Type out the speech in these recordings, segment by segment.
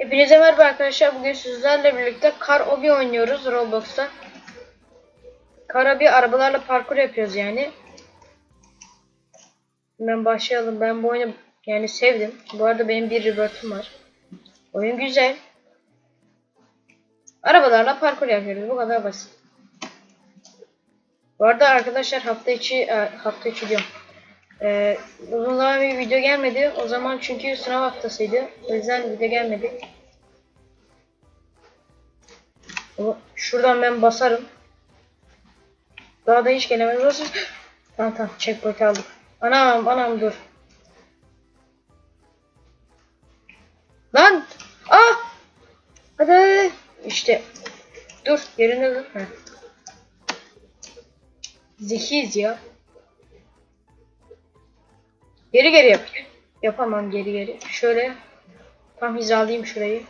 Hepinize merhaba arkadaşlar. Bugün sizlerle birlikte Car Obi oynuyoruz Roblox'ta. Car Obi arabalarla parkur yapıyoruz yani. Hemen başlayalım. Ben bu oyunu yani sevdim. Bu arada benim bir rebirth'üm var. Oyun güzel. Arabalarla parkur yapıyoruz. Bu kadar basit. Bu arada arkadaşlar hafta içi e, hafta içi diyorum. Ee, uzun zaman bir video gelmedi. O zaman çünkü sınav haftasıydı. O yüzden video gelmedi. Şuradan ben basarım. Daha da hiç gelemez. Nasıl? Tamam tamam checkpoint aldık. Anam anam dur. Lan! Ah! Hadi. İşte. Dur yerinde dur. Heh. Zekiyiz ya. Geri geri yap. Yapamam geri geri. Şöyle tam hizalayayım şurayı.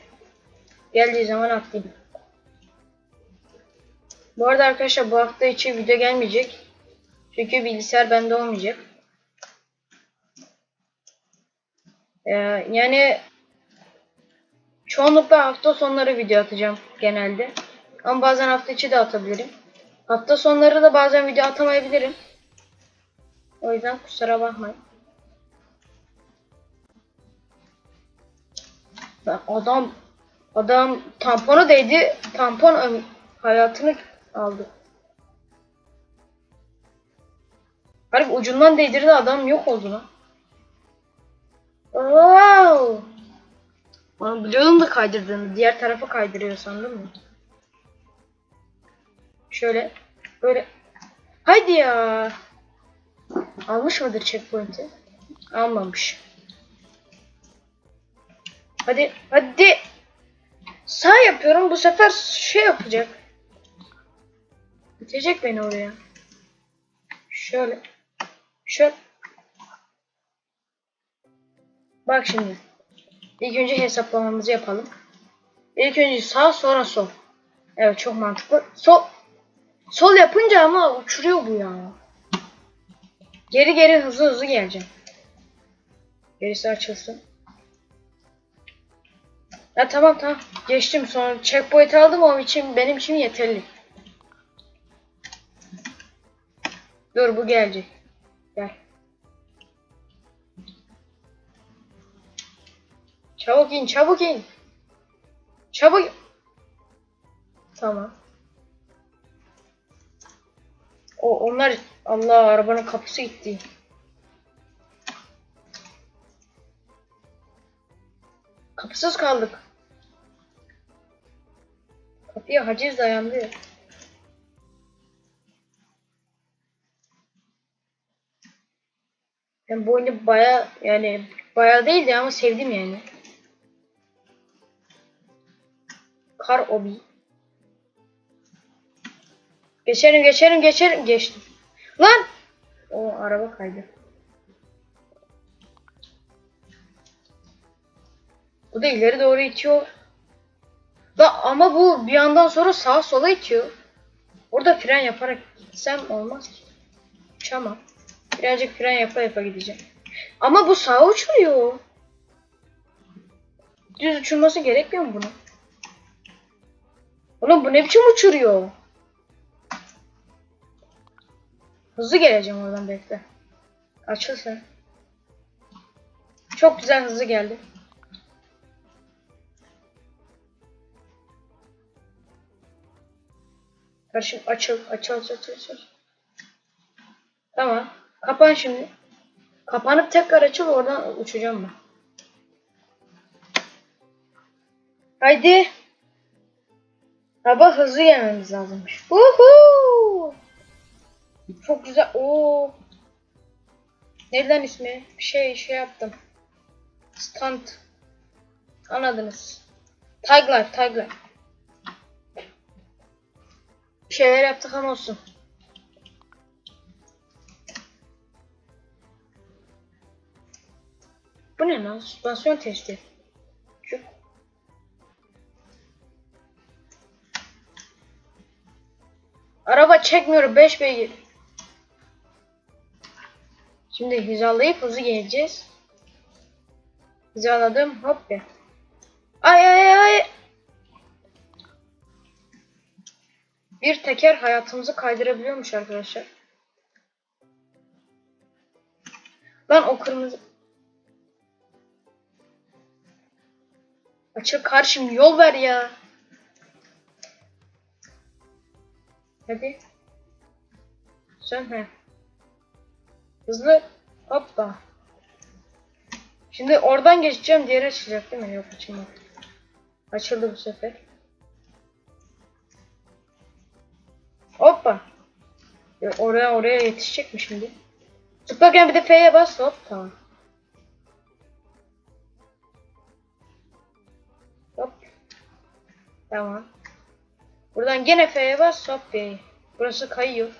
Geldiği zaman atlayayım. Bu arada arkadaşlar bu hafta içi video gelmeyecek. Çünkü bilgisayar bende olmayacak. Ee, yani çoğunlukla hafta sonları video atacağım genelde. Ama bazen hafta içi de atabilirim. Hafta sonları da bazen video atamayabilirim. O yüzden kusura bakmayın. Lan Adam adam tampona değdi. Tampon hayatını aldı. Harbi ucundan değdirdi adam yok oldu lan. Wow. Onu biliyordum da kaydırdığını. Diğer tarafa kaydırıyor sandım mı? Şöyle. Böyle. Haydi ya. Almış mıdır checkpoint'i? Almamış. Hadi. Hadi. Sağ yapıyorum. Bu sefer şey yapacak. Bitecek beni oraya. Şöyle. Şöyle. Bak şimdi. İlk önce hesaplamamızı yapalım. İlk önce sağ sonra sol. Evet çok mantıklı. Sol. Sol yapınca ama uçuruyor bu ya. Geri geri hızlı hızlı geleceğim. Gerisi açılsın. Ya tamam tamam. Geçtim sonra checkpoint aldım o için benim için yeterli. Dur bu gelecek. Gel. Çabuk in çabuk in. Çabuk. Tamam. O onlar Allah arabanın kapısı gitti. Kapısız kaldık. Kapıya haciz dayandı. Ben bu oyunu baya yani baya değildi ama sevdim yani. Kar obi. Geçerim geçerim geçerim geçtim. Lan! O araba kaydı. Bu da ileri doğru itiyor. Da ama bu bir yandan sonra sağa sola itiyor. Orada fren yaparak gitsem olmaz ki. Uçamam. Birazcık fren yapa yapa gideceğim. Ama bu sağa uçuruyor. Düz uçurması gerekmiyor mu bunun? Oğlum bu ne biçim uçuruyor? Hızlı geleceğim oradan bekle. Açıl sen. Çok güzel hızlı geldi. Karışım açıl, açıl, açıl, açıl. Tamam. Kapan şimdi. Kapanıp tekrar açıl oradan uçacağım ben. Haydi. Hava hızlı gelmemiz lazımmış. Uhu! Çok güzel. Oo. Nereden ismi? Bir şey şey yaptım. Stunt. Anladınız. Tag life, tag life. Şeyler yaptık ama olsun. Bu ne lan? Süspansiyon testi. Araba çekmiyor 5 beygir. Şimdi hizalayıp hızlı geleceğiz. Hizaladım hop be. Ay ay Bir teker hayatımızı kaydırabiliyormuş arkadaşlar. Lan o kırmızı... Açıl karşım yol ver ya. Hadi. Sen he. Hızlı. Hoppa. Şimdi oradan geçeceğim diğeri açılacak değil mi? Yok açılmadı. Açıldı bu sefer. Hoppa. Ya oraya oraya yetişecek mi şimdi? Zıplarken bir de F'ye bas hop tamam. Hop. Tamam. Buradan gene F'ye bas hop F'ye. Burası kayıyor.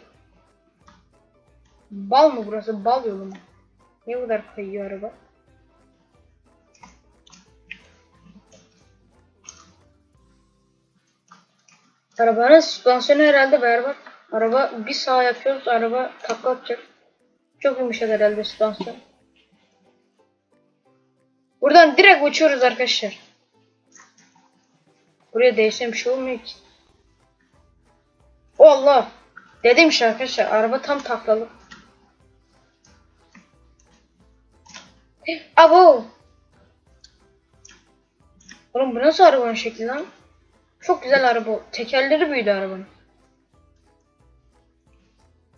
Bal mı burası? Bal yolu mu? Bu kadar kayıyor araba? Arabanın süspansiyonu herhalde berbat. Araba bir sağ yapıyoruz araba takla atacak. Çok yumuşak herhalde süspansiyon. Buradan direkt uçuyoruz arkadaşlar. Buraya değsem bir şey olmuyor ki. Allah. Dedim işte arkadaşlar araba tam taklalı. Abo. Oğlum bu nasıl arabanın şekli lan? Çok güzel araba. Tekerleri büyüdü arabanın.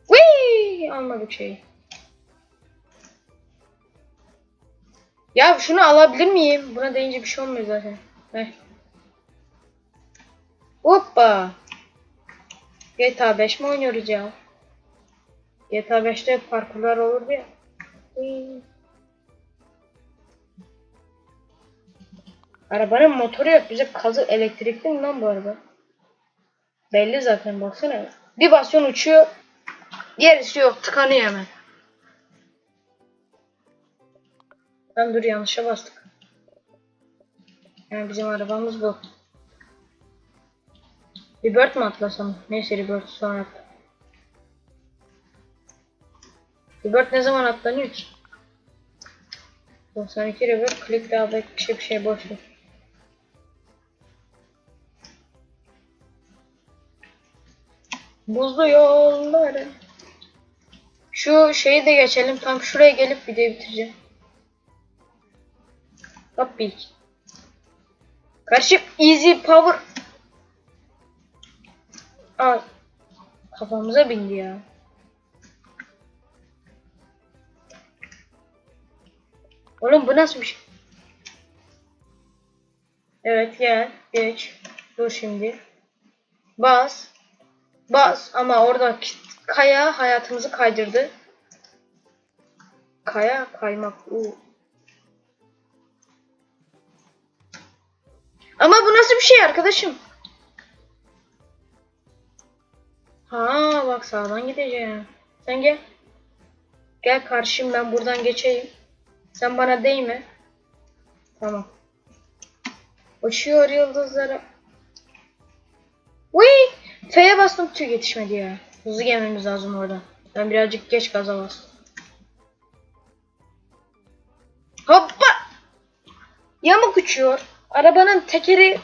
Whee! Almadık şeyi. Ya şunu alabilir miyim? Buna deyince bir şey olmuyor zaten. Heh. Hoppa. GTA 5 mi oynuyoruz ya? GTA 5'te parkurlar olurdu ya. Whee! Arabanın motoru yok. Bize kazı elektrikli mi lan bu araba? Belli zaten baksana. Bir basyon uçuyor. Gerisi yok. Tıkanıyor hemen. Lan dur yanlışa bastık. Yani bizim arabamız bu. Rebirth mi atlasam? Neyse Rebirth sonra atla. Rebirth ne zaman atlanıyor ki? 92 Rebirth, click daha bir şey bir şey boş. Buzlu yolları. Şu şeyi de geçelim. Tam şuraya gelip videoyu bitireceğim. Hop bir. Karşı easy power. Aa, kafamıza bindi ya. Oğlum bu nasıl bir şey? Evet gel. Geç. Dur şimdi. Bas. Bas ama orada kaya hayatımızı kaydırdı. Kaya kaymak. Uu. Ama bu nasıl bir şey arkadaşım? Ha bak sağdan gideceğim. Sen gel. Gel karşım ben buradan geçeyim. Sen bana değme. Tamam. Uçuyor yıldızlara. Wii! F'ye bastım tüy yetişmedi ya. Hızlı gelmemiz lazım orada. Ben birazcık geç gaza bastım. Hoppa! Yamuk uçuyor. Arabanın tekeri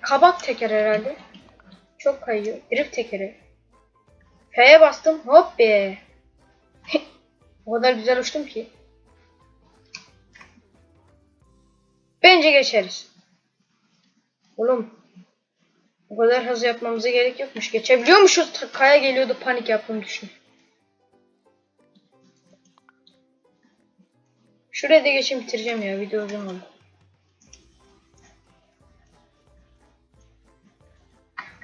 kabak teker herhalde. Çok kayıyor. Drift tekeri. F'ye bastım. Hop be. o kadar güzel uçtum ki. Bence geçeriz. Oğlum o kadar hızlı yapmamıza gerek yokmuş. Geçebiliyormuşuz. Kaya geliyordu panik yaptım düşün. Şuraya da geçeyim bitireceğim ya. Video uzun oldu.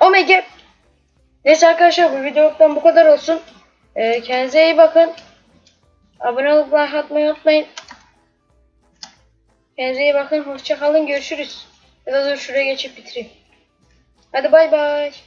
Omega. Neyse arkadaşlar bu videoluktan bu kadar olsun. Ee, kendinize iyi bakın. Abone olup like atmayı unutmayın. Kendinize iyi bakın. Hoşça kalın. Görüşürüz. Ya da dur şuraya geçip bitireyim. Hadi bay bay.